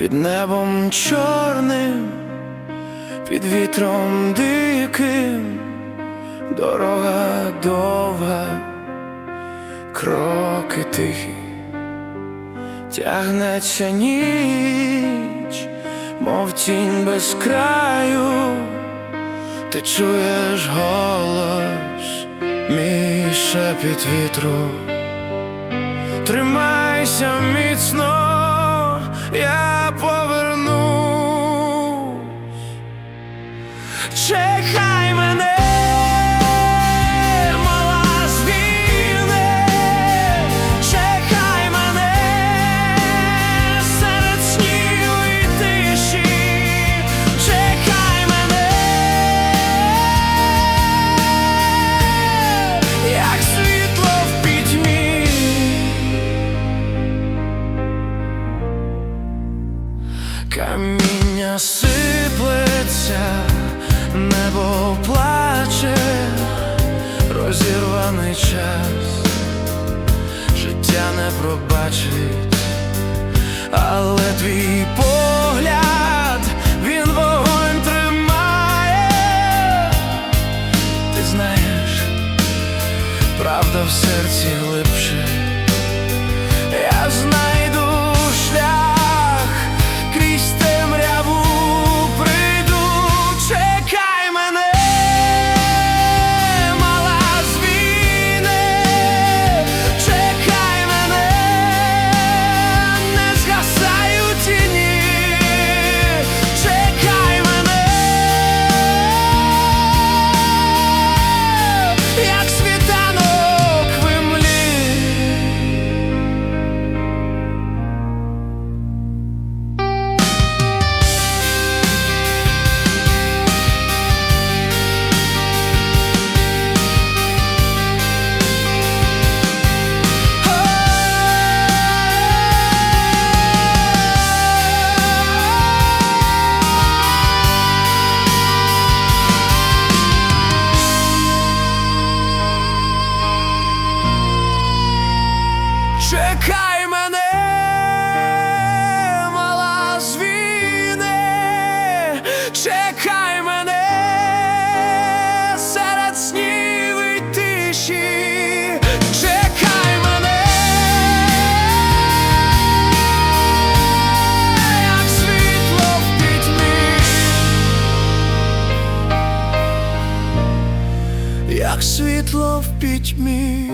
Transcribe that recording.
під небом чорним, під вітром диким, дорога довга, кроки тихі, тягнеться ніч, мов тінь без краю, ти чуєш голос, мій шепіт вітру. Тримайся міцно, я повернусь. Каміння сиплеться, небо плаче, розірваний час, життя не пробачить, але твій погляд, він вогонь тримає, ти знаєш, правда в серці глибше. Чекай мене, мала звіне, чекай мене серед снів і тиші, чекай мене, як світло в пітьмі, як світло в пітьмі.